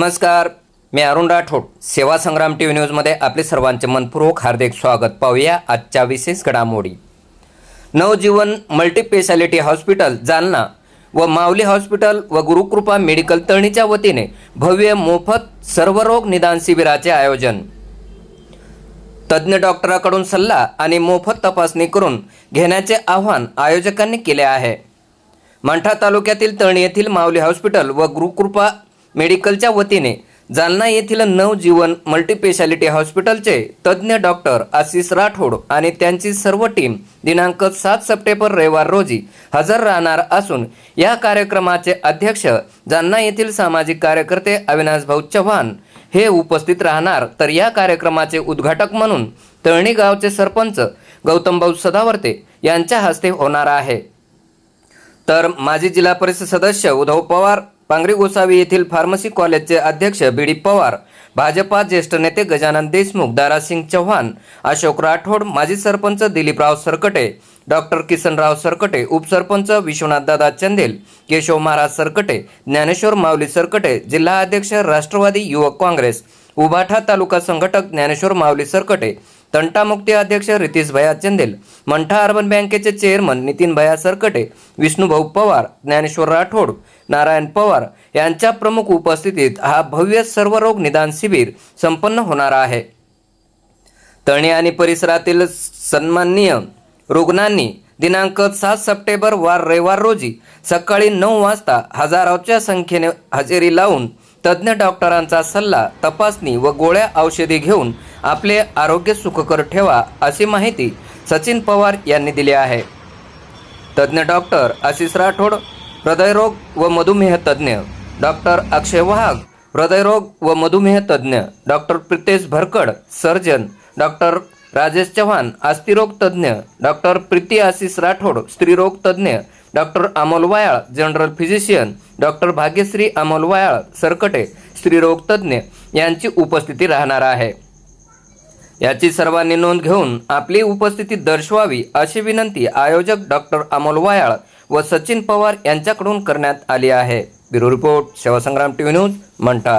नमस्कार मी अरुण राठोड. सेवा संग्राम T V न्यूजमध्ये आपले सर्वांचे मनपूर्वक हार्दिक स्वागत. पाहूया आजच्या विशेष घडामोडी. नवजीवन मल्टीस्पेशालिटी हॉस्पिटल जालना व माऊली हॉस्पिटल व गुरुकृपा मेडिकल तळणीच्या वतीने भव्य मोफत सर्वरोग निदान शिबिराचे आयोजन. तज्ज्ञ डॉक्टराकडून सल्ला आणि मोफत तपासणी करून घेण्याचे आव्हान आयोजकांनी केले आहे. मंठा तालुक्यातील तळणी येथील माऊली हॉस्पिटल व गुरुकृपा मेडिकलच्या वतीने जालना येथील नवजीवन मल्टीपेशालिटी हॉस्पिटलचे तज्ज्ञ डॉक्टर आशिष राठोड आणि त्यांची सर्व टीम दिनांक सात सप्टेंबर रविवार रोजी हजर राहणार असून या कार्यक्रमाचे अध्यक्ष जालना येथील सामाजिक कार्यकर्ते अविनाश भाऊ चव्हाण हे उपस्थित राहणार. तर या कार्यक्रमाचे उद्घाटक म्हणून तळणी गावचे सरपंच गौतमभाऊ सदावर्ते यांच्या हस्ते होणार आहे. तर माजी जिल्हा परिषद सदस्य उद्धव पवार पांगरी गोसावी येथील फार्मसी कॉलेजचे अध्यक्ष बी डी पवार भाजपा ज्येष्ठ नेते गजानन देशमुख दारासिंग चव्हाण अशोक राठोड माजी सरपंच दिलीपराव सरकटे डॉक्टर किसनराव सरकटे उपसरपंच विश्वनाथदादा चंदेल केशव महाराज सरकटे ज्ञानेश्वर माऊली सरकटे जिल्हा अध्यक्ष राष्ट्रवादी युवक काँग्रेस उभाठा तालुका संघटक ज्ञानेश्वर माऊली सरकटे तंटामुक्ती अध्यक्ष रितीश भया चंदेल मंठा अर्बन बँकेचे चेअरमन नितीन भया सरकटे विष्णुभाऊ पवार ज्ञानेश्वर राठोड नारायण पवार यांच्या प्रमुख उपस्थितीत हा भव्य सर्वरोग निदान शिबिर संपन्न होणार आहे. तळणी आणि परिसरातील सन्माननीय रुग्णांनी दिनांक सात सप्टेंबर वार रविवार रोजी सकाळी नऊ वाजता हजारोच्या संख्येने हजेरी लावून तज्ज्ञ डॉक्टरांचा सल्ला तपासणी व गोळ्या औषधी घेऊन आपले आरोग्य सुखकर ठेवा अशी माहिती सचिन पवार यांनी दिली आहे. तज्ज्ञ डॉक्टर आशिष राठोड हृदयरोग व मधुमेह तज्ज्ञ डॉक्टर अक्षय वाघ हृदयरोग व मधुमेह तज्ज्ञ doctor Pritesh Bharkad surgeon doctor Rajesh Chavan अस्थिरोग तज्ज्ञ डॉक्टर प्रीती आशिष राठोड स्त्रीरोग तज्ज्ञ doctor Amol Wayal general physician doctor Bhagyashree Amol Wayal Sarkate स्त्रीरोग तज्ज्ञ यांची उपस्थिती राहणार आहे. याची सर्वांनी नोंद घेऊन आपली उपस्थिती दर्शवावी अशी विनंती आयोजक डॉक्टर अमोल वायाळ व सचिन पवार यांच्याकडून करण्यात आली आहे. Bureau report Shivsangram TV news Mantha.